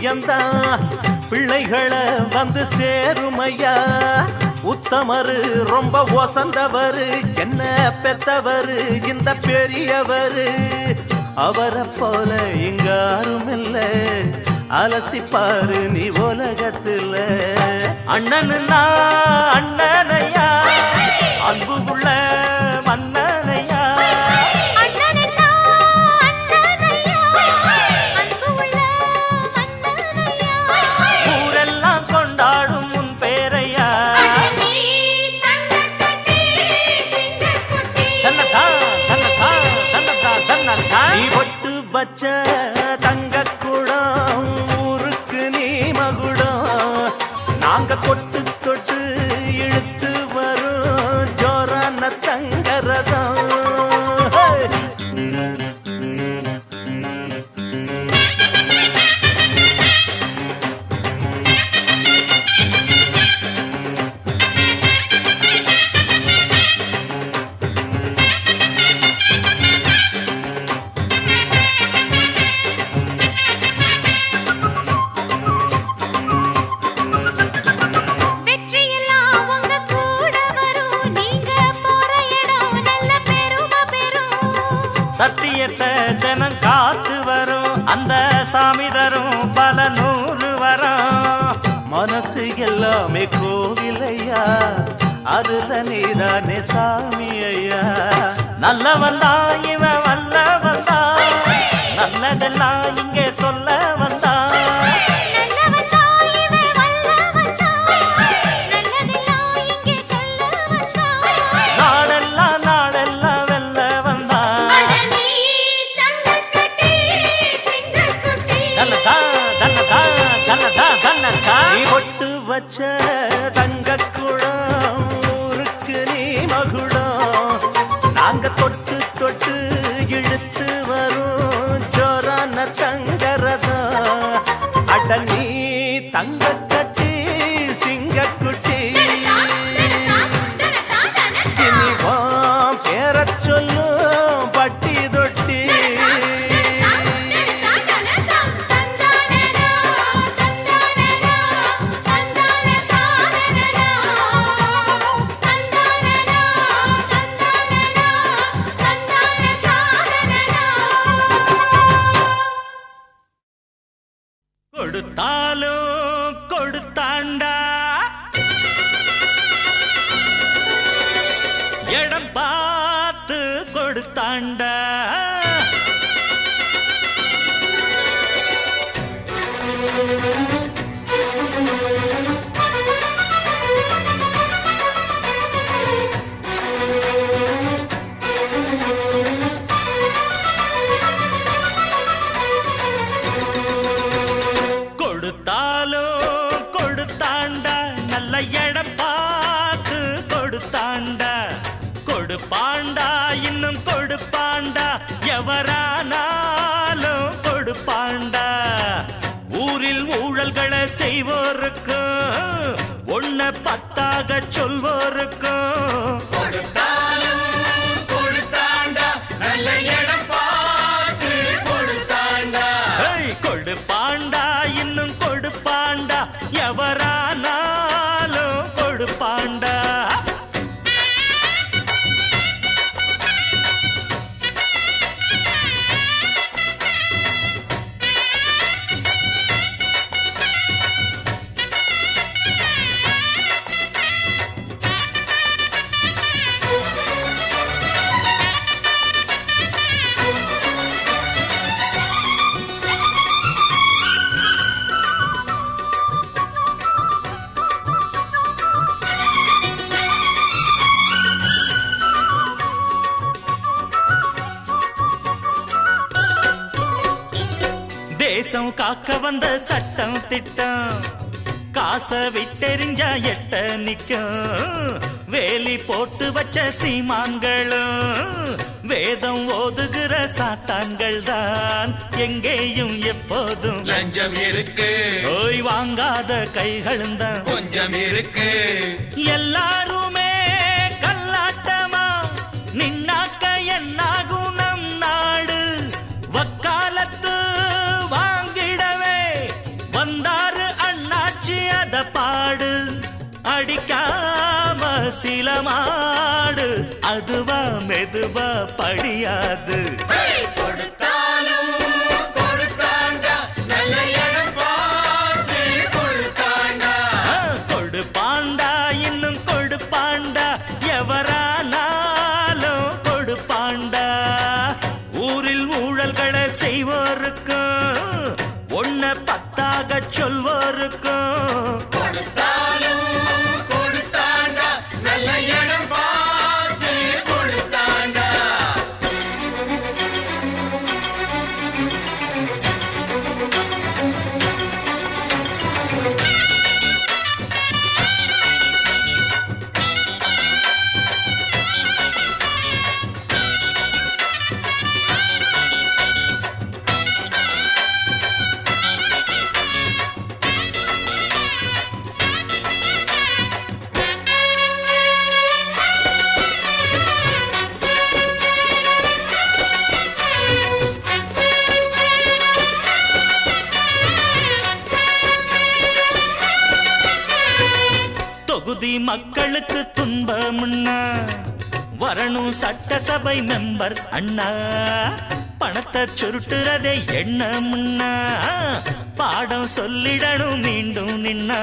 விஷயம்தான் பிள்ளைகளை வந்து சேருமையா? உத்தமரு ரொம்ப ஒசந்தவரு. என்ன பெத்தவரு இந்த பெரியவரு? அவரை போல இங்க யாருமில்ல அலசி பாரு நீ உலகத்துல. அண்ணனுன்னா அண்ணனையா? அன்பு உள்ள மன்ன மனச்சங்க கொடுத்தாண்டா கொடுப்பாண்டா இன்னும் கொடுப்பாண்டா எவரானாலும் கொடுப்பாண்டா. ஊரில் ஊழல்களை செய்வோருக்கும் ஒன்ன பத்தாக சொல்வோருக்கும் வந்த சட்டம் திட்டம். காச விட்டெறிஞ்சா எட்ட நிக்கும் வேலி போட்டு வச்ச சீமான்களும். வேதம் ஓதுகிற சாத்தான்கள் தான் எங்கேயும் எப்போதும். லஞ்சம் இருக்கு. ஓய் வாங்காத கைகளும் தான் கொஞ்சம் இருக்கு. எல்லாருமே வந்தாரு அண்ணாச்சி அத பாடு. அடிக்காம சில மாடு. அதுவா மெதுவா படியாது. கொடுத்தா சட்டசபை மெம்பர் அண்ணா பணத்தை சுருட்டுறதே எண்ணம்னா பாடம் சொல்லிடணும் மீண்டும் நின்னா?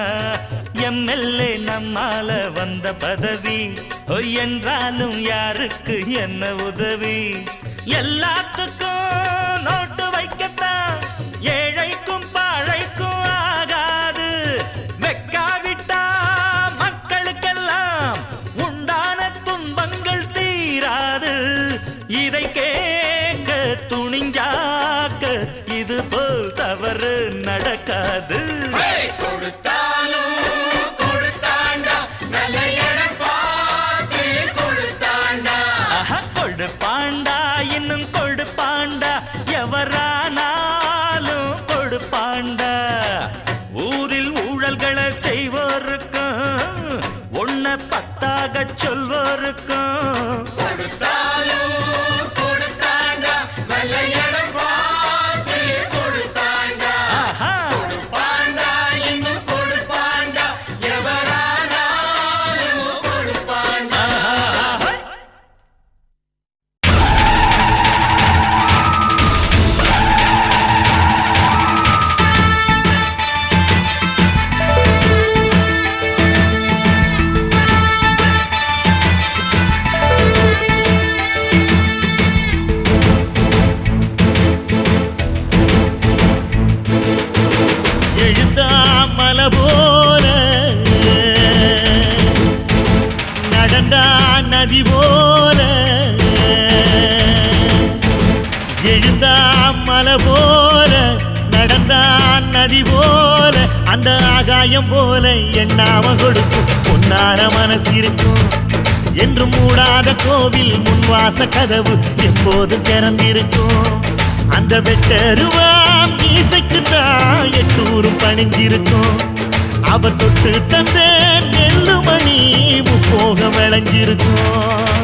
எம்எல்ஏ நம்மால வந்த பதவி பொய் என்றாலும் யாருக்கு என்ன உதவி? எல்லாத்துக்கும் நோட்டு வைக்க என்று மூடாத கோவில் முன்வாச கதவு எப்போது திறந்திருக்கும்? அந்த வெட்டருவாம் மீசைக்கு தான் எட்டூரும் பணிஞ்சிருக்கும் அவ தொட்டு தந்த நெல்லு மணி முப்போக விளைஞ்சிருக்கும்.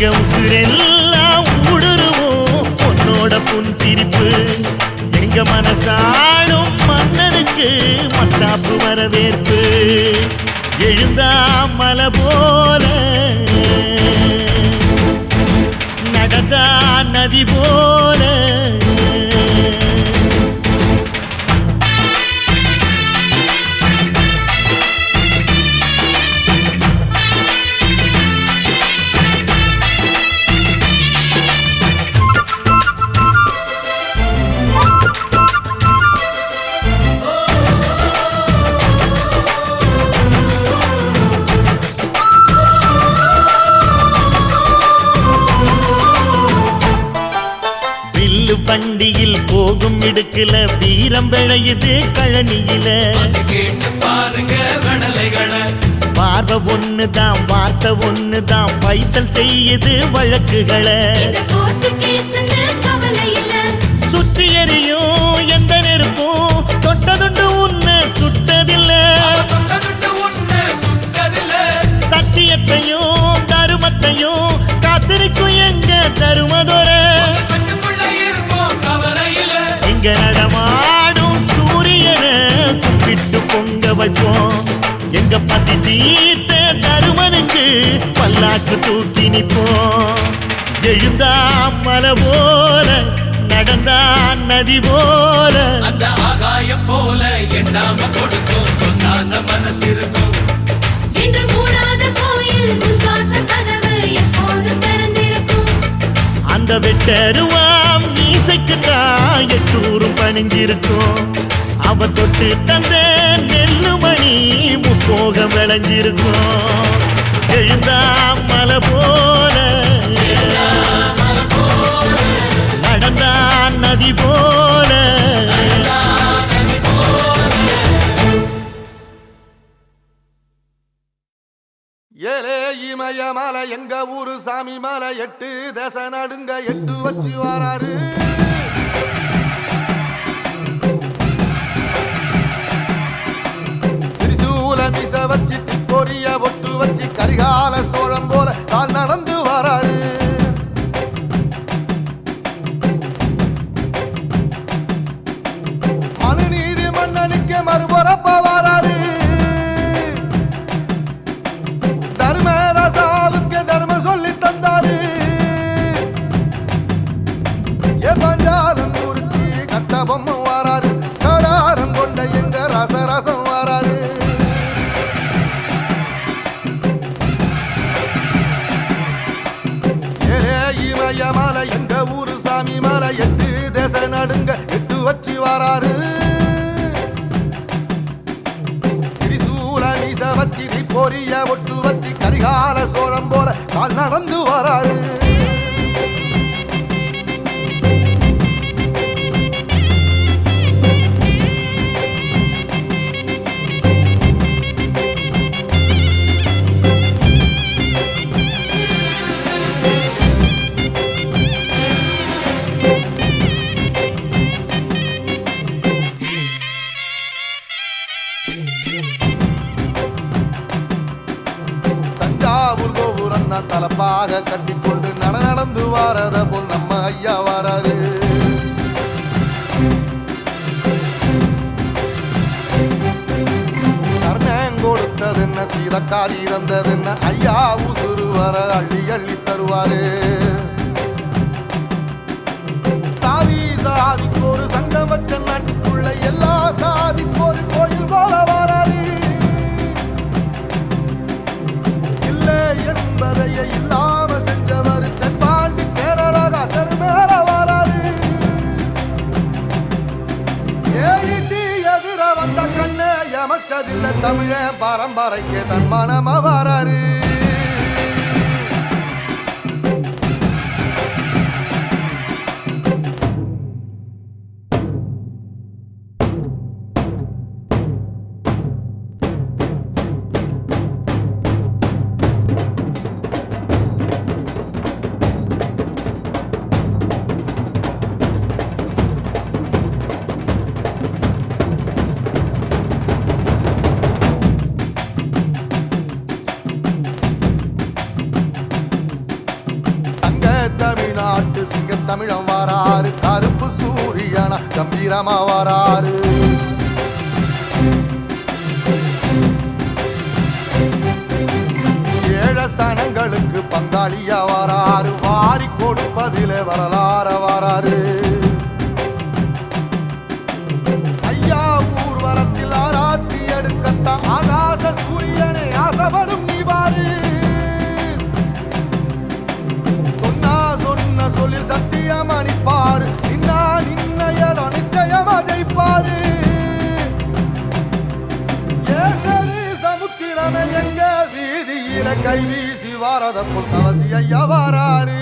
விளக்கு எங்க உசுரெல்லாம் ஊடுருவோம். உன்னோட புன் சிரிப்பு எங்க மனசாளும் மன்னனுக்கு மத்தாப்பு வரவேற்பு. எழுந்தா மலை போல நடந்தா நதி போல. வில்லு வண்டியில் போகும் இடுக்குல வீரம் விளையுது கழனியில. பார்வை ஒண்ணுதான் வார்த்தை ஒண்ணுதான் பைசல் செய்யுது வழக்குகளை. சுற்றி எறியும் எந்த நெருப்பும் தொட்டதுண்டு உன்னை சுட்டதில்ல. தொட்டதுட்டு உன்னை சுட்டதில்ல. சத்தியத்தையும் தருமத்தையும் காத்திருக்கும் எங்க தருமதொர. இங்க நடமாடும் சூரியனை கும்பிட்டு பொங்க வைப்போம் எங்க பசி தீர்த்த தருமனுக்கு பல்லாக்கு தூக்கி நிப்போம் எழுந்தா மலை போல நடந்தா நதி போல. அந்த ஆகாயம் போல எண்ணாம கொடுக்கும் பொன்னான மனசு இருக்கும். என்று மூடாத கோயில் முன்வாசல் கதவு எப்போதும் திறந்திருக்கும். அந்த வெட்டருவாம் மீசைக்கு தான் எட்டூரும் பணிஞ்சிருக்கும். அவ தொட்டு தந்த நெல்லுமணி முப்போக விளைஞ்சிருக்கும். எழுந்தா மலை போல நடந்தா நதி போல இமய மலை எங்க ஊரு சாமி மலை எட்டு தேச நடுங்க எட்டு வச்சு வராரு. திருச்சூல மிச வச்சு தமிழ பரம்பரைக்கு தன் மனம வராரு தமிழம் வராறு. கருப்பு சூரியன கம்பீரமா வராறு. ஏழ சனங்களுக்கு பங்காளியா வராறு. வாரி கொடுப்பதிலே வரலாற வராறு. பாரு. ஏசரி சமுத்திரமே எங்க வீதியில கை வீசி வாரத புத்தவசி ஐயா வாராரு.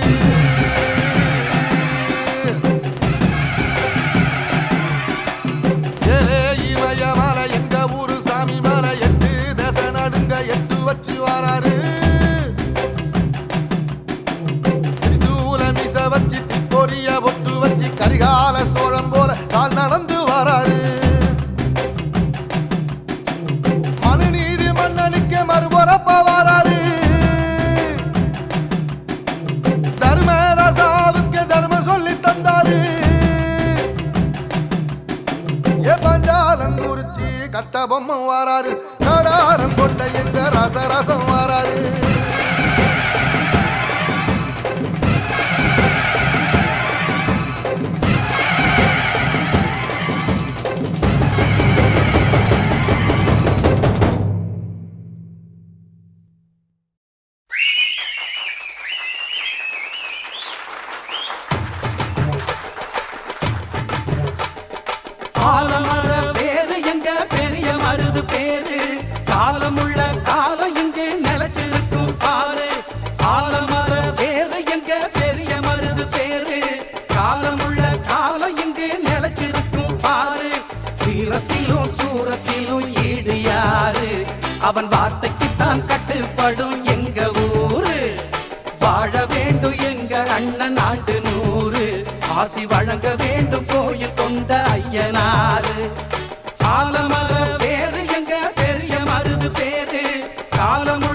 காலம்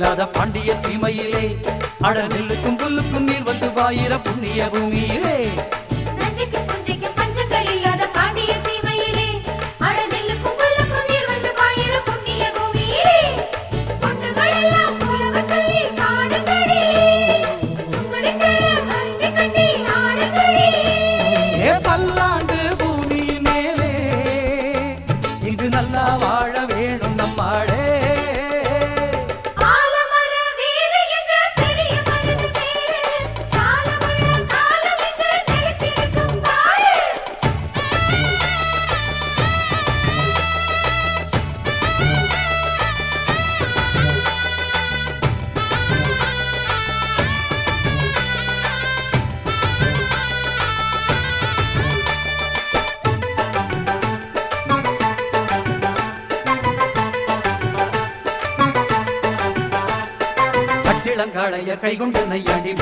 இல்லாத பாண்டிய சீமையிலே அடல் நெல்லுக்கும் புல்லுக்கும் நீர் வந்து வாயிர புண்ணிய பூமியிலே.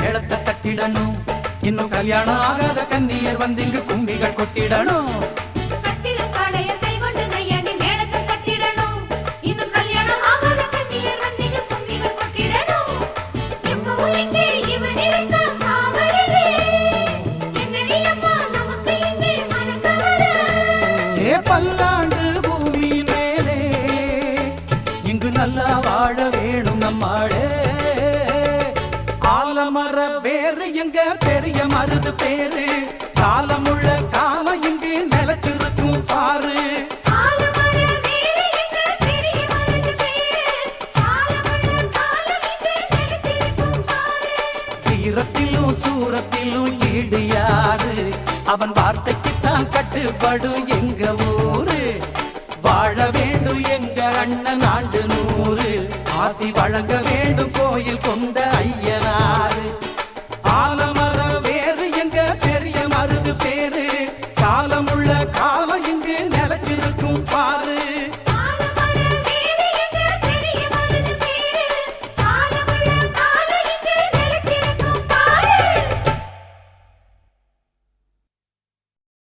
மேளத்தை தட்டிடணும் இன்னும் கல்யாணம் ஆகாத கன்னியர் வந்து இங்கு கும்பிகள் கொட்டிடணும். பாடுபடும் எங்க ஊரு? வாழ வேண்டும் எங்க அண்ணன் ஆண்டு நூறு. ஆசி வழங்க வேண்டும் கோயில் கொண்ட ஐயனாறு. ஆலமரம் வேறு எங்க பெரிய மருது பேரு?